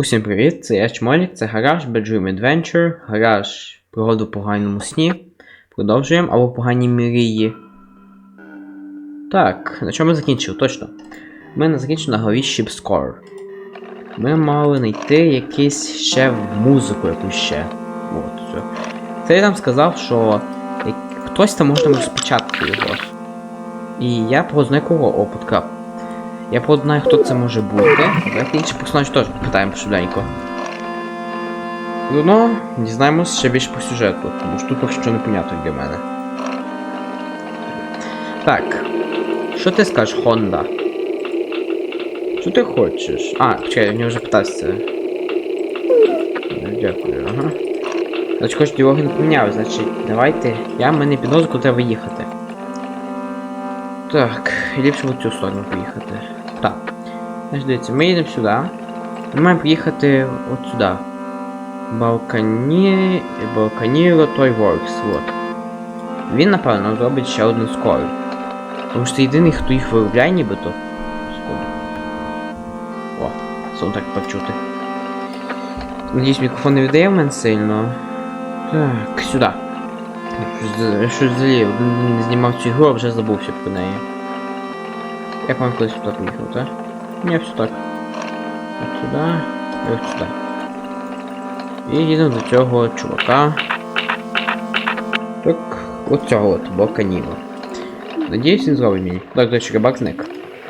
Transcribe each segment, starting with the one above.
Усім привіт, це я Чмолік, це гараж Bedroom Adventure, гараж пригоду поганому сні. Продовжуємо або погані мрії. Так, на чому ми закінчили, точно. Ми не закінчили на голові Score. Ми мали знайти якийсь ще музику якусь ще. От, все. Це я там сказав, що хтось там може розпечатати його. І я про знаю кого опитка. Я знаю, хто це може бути. Давайте інший персонаж теж попитаємо швиденько. Ну, дізнаємось ще більше по сюжету, тому що тут поки що непонятно для мене. Так. Що ти скажеш, Хонда? Що ти хочеш? А, почекай, я в нього вже питався. Дякую, ага. Значить, хоч дороги не поміняли, значить, давайте. Я мене підозрюю, треба їхати. Так, ліпше в цю сторону поїхати. Так. Значить, дивіться, ми їдемо сюди. Ми маємо приїхати от сюди. Балкані... Балканіро Той Works, вот. Він, напевно, зробить ще одну скору. Тому що це єдиний, хто їх виробляє нібито. Секунду. О, сон так почути. Надіюсь, мікрофон не віддає в мене сильно. Так, сюди. Щось- взагалі, знімав цю ігру, а вже забувся про неї. Я пам'ятаю, колись сюди поїхав, так? Ні, все так. От сюди і от сюди. І їдемо до цього чувака. Так, от цього от, бока Ніва. Надіюсь, він зробить мені. Так, до речі, рибак.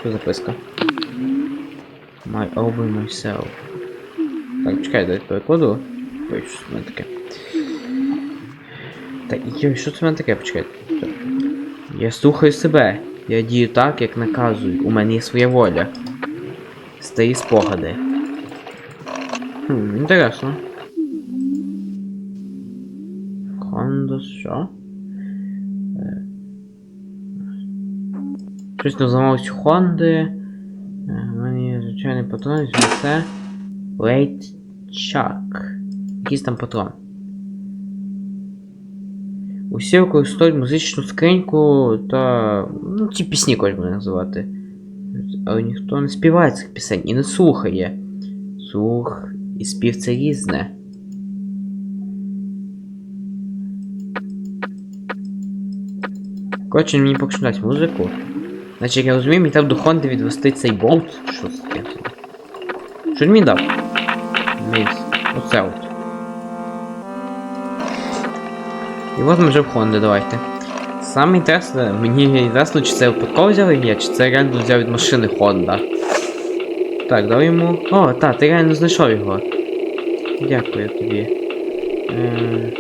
Що записка? My over myself. Так, чекай, дай перекладу. Ой, що це в мене таке. Та йой, що це в мене таке, почекай. Я слухаю себе. Я дію так, як наказую. У мене є своя воля. Старі спогади. Хм, інтересно. Кондос, що? Е, Щось не зламалось Хонди. Е, У мене є звичайний патрон, це Лейт Чак. Якийсь там патрон. Усі використовують музичну скриньку та. ну, ці пісні можна називати. Але ніхто не співає цих пісень і не слухає. Слух і спів це різне. Коротше, мені дать музику. Значить, я розумію, мені треба до Хонди відвести цей болт. Що це таке? Що він мені дав? Міс. Оце от. І от ми вже в Хонді, давайте. Саме інтересне, мені інтересно, чи це випадково взяли я, чи це реально взяв від машини Honda. Так, давай йому. О, так, ти реально знайшов його. Дякую тобі. Е...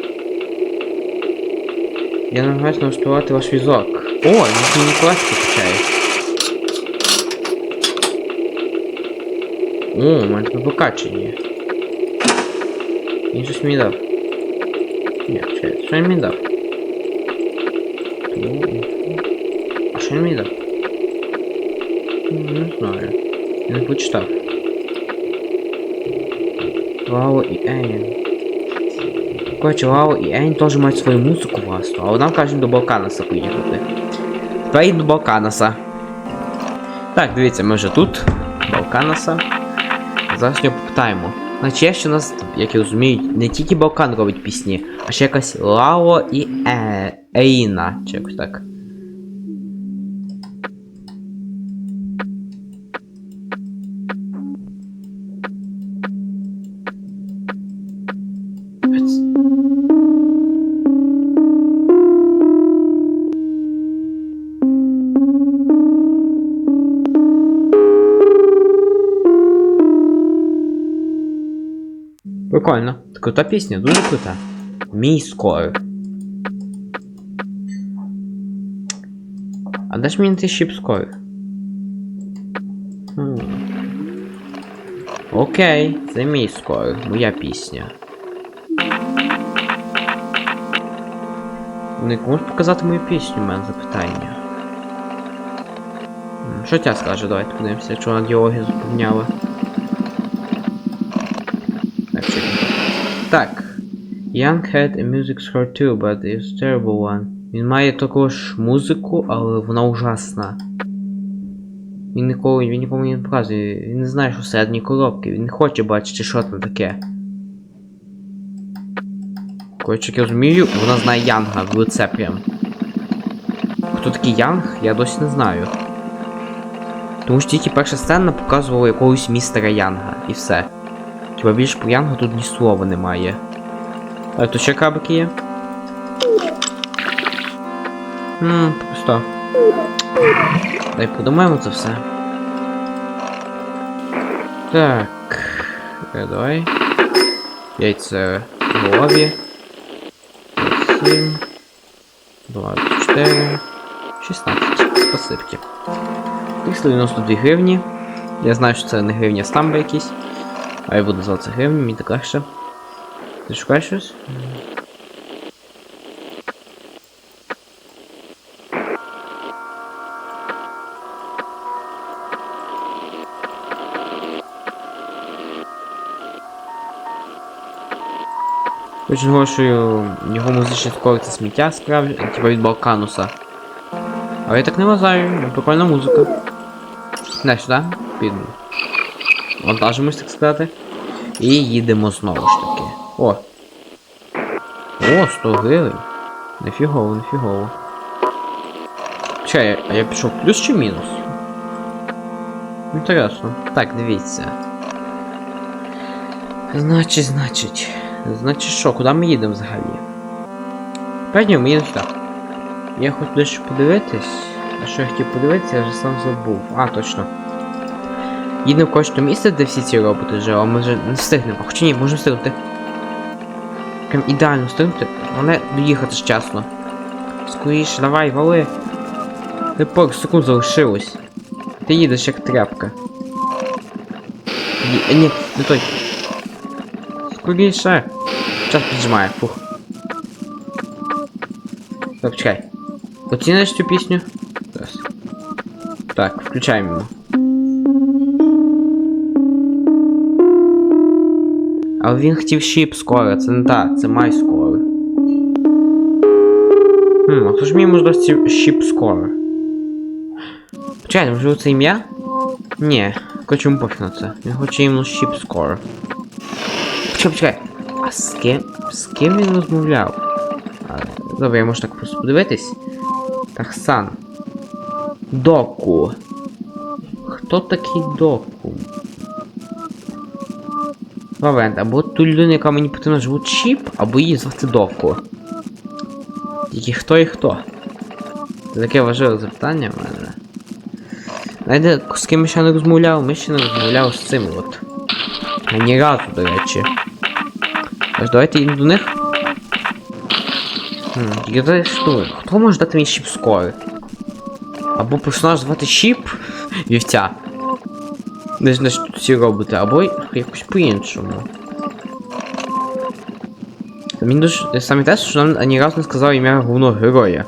Я намагаюся налаштувати ваш візок. О, він мені класно качає. О, у мене покачені. Він щось мені дав. Мені дав? Ну, А що він мені дав? Не знаю. Я не почитав. Лао і Ейн. Коротше, Лао і Ейн теж мають свою музику власну, але нам кажуть до Балканаса поїхати. Тепер їду до Балканаса. Так, дивіться, ми вже тут. Балканаса. Зараз його попитаємо. Значить, у нас, як я розумію, не тільки Балкан робить пісні, а ще якась Лао і е... Ейна, чи якось так. Прикольно. Крута пісня, дуже крута. Мій скор. А де мені цей щіп скор? Хм. Окей, це мій скор, моя пісня. Не комусь показати мою пісню, у мене запитання. Що тя скаже, давайте подивимося, якщо вона діалоги запевняла. Так. Young had a music score too, but it's a terrible one. Він має також музику, але вона ужасна. Він ніколи, він нікому не показує, він не знає, що всередині коробки, він не хоче бачити, що там таке. Коротше, як я розумію, вона знає Янга в лице прям. Хто такий Янг, я досі не знаю. Тому що тільки перша сцена показувала якогось містера Янга, і все. Хіба більше про Янга тут ні слова немає. А то ще крабики є? Ммм, просто. Дай подумаємо це все. Так. Е, давай. Яйця в голові. 7. 24. 16. Спасибки. 392 гривні. Я знаю, що це не гривня, стамби якісь. А я буду називати це гривні, мені так легше. Ти шукаєш щось? Очень грошую його музичний скор це сміття справді, типа від Балкануса. Але я так не вважаю, прикольна музика. Не, сюди, під. Вантажимось, так сказати. І їдемо знову ж таки. О! О, 100 гривень. Нефігово, нефігово. Чекай, а я пішов плюс чи мінус? Інтересно. Так, дивіться. Значить, значить. Значить що, куди ми їдемо взагалі? Певні, ми їдемо сюди. Я хочу дещо подивитись. А що я хотів подивитися, я вже сам забув. А, точно. Їдемо в кожне місце, де всі ці роботи вже, а ми вже не встигнемо. Хоча ні, можемо встигнути. Прям ідеально встигнути, але доїхати ж часно. Скоріше, давай, вали. Не пару секунд залишилось. Ти їдеш як тряпка. Ні, ні, не той. Скоріше. Час піджимає, фух. Так, чекай. Оціниш цю пісню? Так, включаємо Але він хотів шіп скоро, це не та, це май скоро. Хм, а хто ж мені можливості шіп скоро? Почекайте, можливо це ім'я? Ні, хочу йому пофіг на це. Він хоче іменно шіп скоро. Почекай, почекай. А з ким? З ким він розмовляв? А, добре, я можу так просто подивитись. Тарсан. Доку. Хто такий доку? Момент, або ту людину, яка мені потрібна звуть Чіп, або її звати Доку. Тільки хто і хто? Це таке важливе запитання в мене. Знаєте, з ким ще не розмовляв? Ми ще не розмовляли з цим от. А ні разу, до речі. Тож давайте їдемо до них. Хм, зараз що? Хто може дати мені щіп скори? Або персонаж звати Щіп вівця. Що тут всі робити, або якось по-іншому. Мені дуже саме те, що нам ані разу не сказав ім'я головного героя.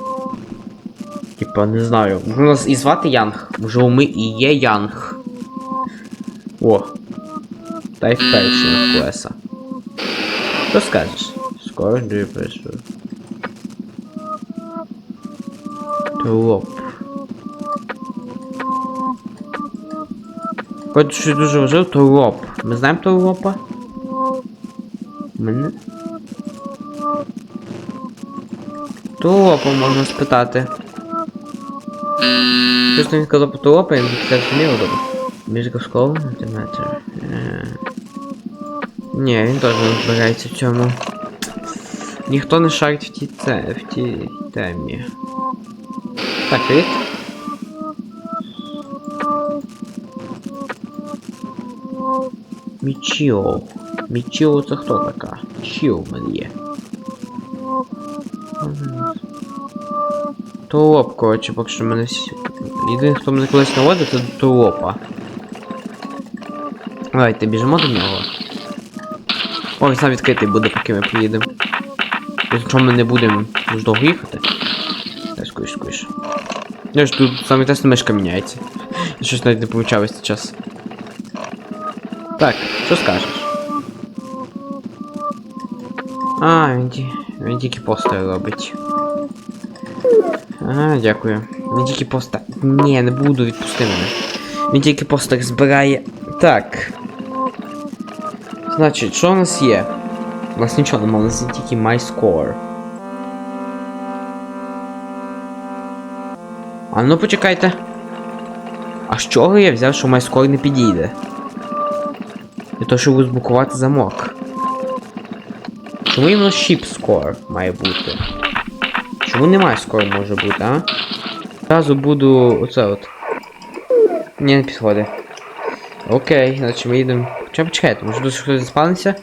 Типа, не знаю. Може нас і звати Янг. Можливо, ми і є Янг. О. Дай вперше на колеса. Що скажеш? Скоро дуже прийшов. Тулоп. Хоч що дуже важливо, то лоп. Ми знаємо того лопа? Мене. То лопа можна спитати. Чесно він сказав про то лопа, я не зрозуміло добре. Міжка математика. Е. Ні, він теж не розбирається в цьому. Ніхто не шарить в тій це, в тій темі. Так, привіт. Мічіо. Мічіо це хто така? Чіо в мене є. Толоп, коротше, поки що мене всі. Єдиний, хто мене колись наводив, це толопа. Давайте біжимо до нього. О, сам відкритий буде, поки ми приїдемо. Якщо ми не будемо дуже довго їхати. Так, скоріш, скоріш. Я ж тут саме тесно мишка міняється. Щось навіть не помічав весь час. Так, що скажеш? А, він, ті... він тільки постери робить. Ага, дякую. Він тільки поста. Ні, не буду, відпусти мене. Він тільки просто так збирає. Так. Значить, що у нас є? У нас нічого немає, у нас є тільки My Score. А ну почекайте. А з чого я взяв, що My Score не підійде? Для того, щоб розблокувати замок. Чому іменно Ship Score має бути? Чому не My Score може бути, а? Зразу буду оце от. Ні, не підходить. Окей, значить ми їдемо. Хоча почекайте, може тут хтось заспавнився?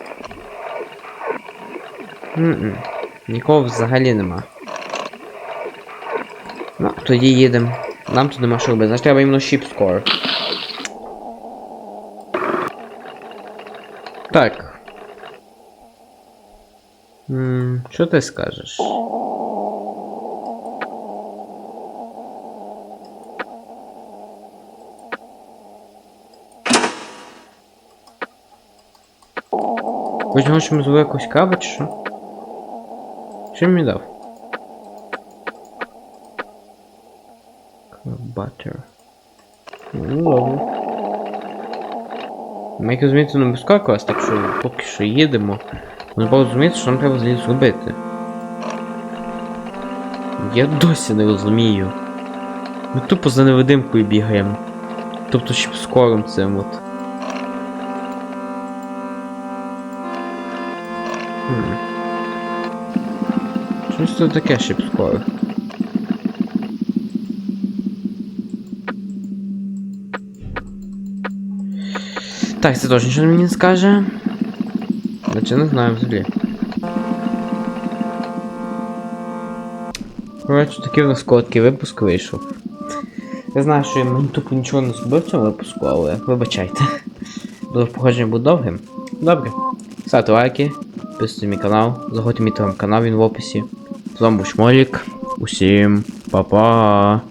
Нікого взагалі нема. Ну, тоді їдемо. Нам тут нема що робити. Значить треба іменно ship score. Так. М, Що ти скажеш? Хоч хочемо звук якось кави чи що? Що мені дав? Butter. Лову. Ми як розумієте, не безкакувалась, так що поки що їдемо. Ми треба розуміти, що нам треба взагалі зробити. Я досі не розумію. Ми тупо за невидимкою бігаємо. Тобто ще скором цим от. Хм. Щось це таке ще скоро. Так, це теж нічого мені не скаже. Наче не знаю взагалі. Коротше, такий в нас короткий випуск вийшов. Я знаю, що я мені тупо нічого не зробив в цьому випуску, але вибачайте. Дуже походження буде довгим. Добре. Ставте лайки, підписуйтесь на мій канал, заходьте мій телеграм-канал, він в описі. З вами був Шмолік. Усім па-па!